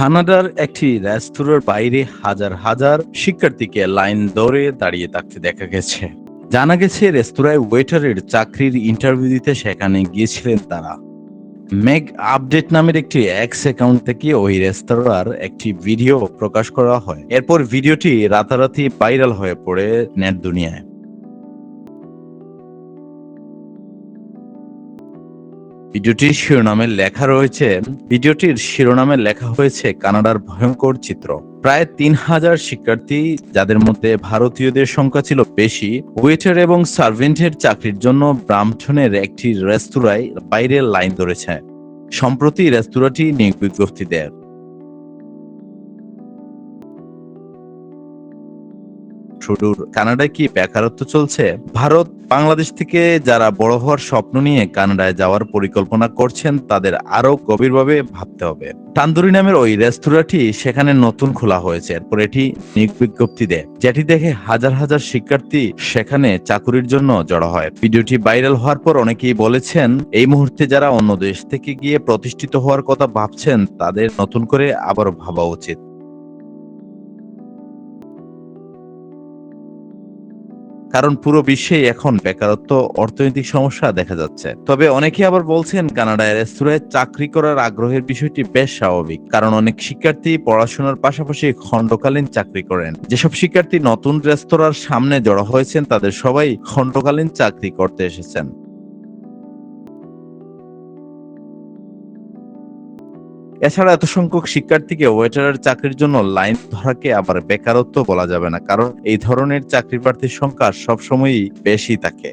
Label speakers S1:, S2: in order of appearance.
S1: কানাডার একটি রেস্তোরাঁর বাইরে হাজার হাজার শিক্ষার্থীকে লাইন ধরে দাঁড়িয়ে থাকতে দেখা গেছে। জানা গেছে, রেস্তোরাঁয় ওয়েটারের চাকরির ইন্টারভিউ দিতে সেখানে গিয়েছিলেন তারা। মেগ আপডেট নামের একটি এক্স অ্যাকাউন্ট থেকে ওই রেস্তোরাঁর একটি ভিডিও প্রকাশ করা হয়। এরপর ভিডিওটি রাতারাতি ভাইরাল হয়ে পড়ে নেট দুনিয়ায়। ভিডিওটির শিরোনামে লেখা রয়েছে, ভিডিওটির শিরোনামে লেখা হয়েছে কানাডার ভয়ঙ্কর চিত্র। প্রায় তিন হাজার শিক্ষার্থী, যাদের মধ্যে ভারতীয়দের সংখ্যা ছিল বেশি, ওয়েটার এবং সার্ভেন্টের চাকরির জন্য ব্রাহ্মণের একটি রেস্তোরাঁয় বাইরের লাইন ধরেছে। সম্প্রতি রেস্তোরাঁটি নিয়োগ বিজ্ঞপ্তি দেয়। শুরুর কানাডায় কি বেকারত্ব চলছে? ভারত, বাংলাদেশ থেকে যারা বড় হওয়ার স্বপ্ন নিয়ে কানাডায় যাওয়ার পরিকল্পনা করছেন, তাদের আরও গভীরভাবে ভাবতে হবে। তান্দুরি নামের ওই রেস্তোরাঁটি সেখানে নতুন খোলা হয়েছে। এরপর এটি নিয়োগ বিজ্ঞপ্তি দেয় যেটি দেখে হাজার হাজার শিক্ষার্থী সেখানে চাকুরির জন্য জড়ো হয়। ভিডিওটি ভাইরাল হওয়ার পর অনেকেই বলেছেন, এই মুহূর্তে যারা অন্য দেশ থেকে গিয়ে প্রতিষ্ঠিত হওয়ার কথা ভাবছেন, তাদের নতুন করে আবার ভাবা উচিত। কারণ পুরো বিশ্বে এখন বেকারত্ব, অর্থনৈতিক সমস্যা দেখা যাচ্ছে। তবে অনেকে আবার বলছেন, কানাডায় রেস্তোরাঁয় চাকরি করার আগ্রহের বিষয়টি বেশ স্বাভাবিক। কারণ অনেক শিক্ষার্থী পড়াশোনার পাশাপাশি খণ্ডকালীন চাকরি করেন। যেসব শিক্ষার্থী নতুন রেস্তোরাঁর সামনে জড়ো হয়েছেন, তাদের সবাই খণ্ডকালীন চাকরি করতে এসেছেন। এছাড়া এত সংখ্যক শিক্ষার্থীকে ওয়েটারের চাকরির জন্য লাইন ধরাকে আবার বেকারত্ব বলা যাবে না, কারণ এই ধরনের চাকরি প্রার্থীর সংখ্যা সবসময়ই বেশি থাকে।